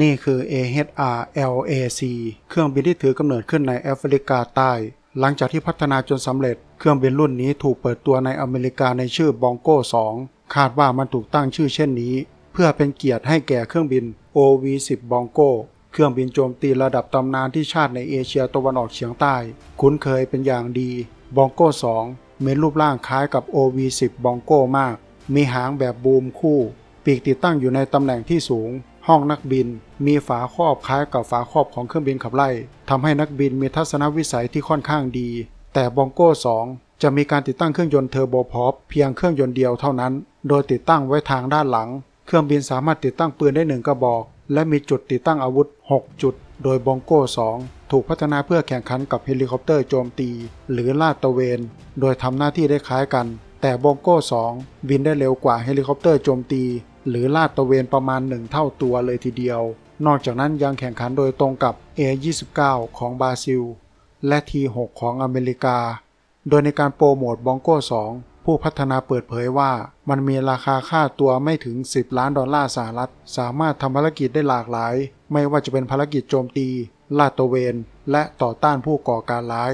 นี่คือ AHR LAC เครื่องบินที่ถือกำเนิดขึ้นในแอฟริกาใต้ หลังจากที่พัฒนาจนสำเร็จ เครื่องบินรุ่นนี้ถูกเปิดตัวในอเมริกาในชื่อบองโก้ 2 คาดว่ามันถูกตั้งชื่อเช่นนี้ เพื่อเป็นเกียรติให้แก่เครื่องบิน OV-10 บองโก้เครื่องบินโจมตีระดับตำนานที่ชาติในเอเชียตะวันออกเฉียงใต้ คุ้นเคยเป็นอย่างดีบองโก้ 2 มีรูปร่างคล้ายกับ OV-10 บองโก้มาก มีหางแบบบูมคู่ ปีกติดตั้งอยู่ในตำแหน่งที่สูง ห้องนักบิน มีฝาครอบคล้ายกับฝาครอบของเครื่องบินขับไล่ทำให้นักบินมีทัศนวิสัยที่ค่อนข้างดี แต่บองโก้2จะมีการติดตั้งเครื่องยนต์เทอร์โบพอปเพียงเครื่องยนต์เดียวเท่านั้น โดยติดตั้งไว้ทางด้านหลัง เครื่องบินสามารถติดตั้งปืนได้หนึ่งกระบอก และมีจุดติดตั้งอาวุธ 6 จุด โดยบองโก้2ถูกพัฒนาเพื่อแข่งขันกับเฮลิคอปเตอร์โจมตี หรือลาดตระเวน โดยทำหน้าที่ได้คล้ายกัน แต่บองโก้2บินได้เร็วกว่าเฮลิคอปเตอร์โจมตี หรือลาดตระเวนประมาณ 1 เท่าตัวเลยทีเดียว นอกจากนั้นยังแข่งขันโดยตรงกับ A29 ของบราซิล และ T6 ของอเมริกา โดยในการโปรโมทบองโก้ 2 ผู้พัฒนาเปิดเผยว่า มันมีราคาค่าตัวไม่ถึง 10 ล้านดอลลาร์สหรัฐ สามารถทำภารกิจได้หลากหลาย ไม่ว่าจะเป็นภารกิจโจมตี ลาดตระเวน และต่อต้านผู้ก่อการร้าย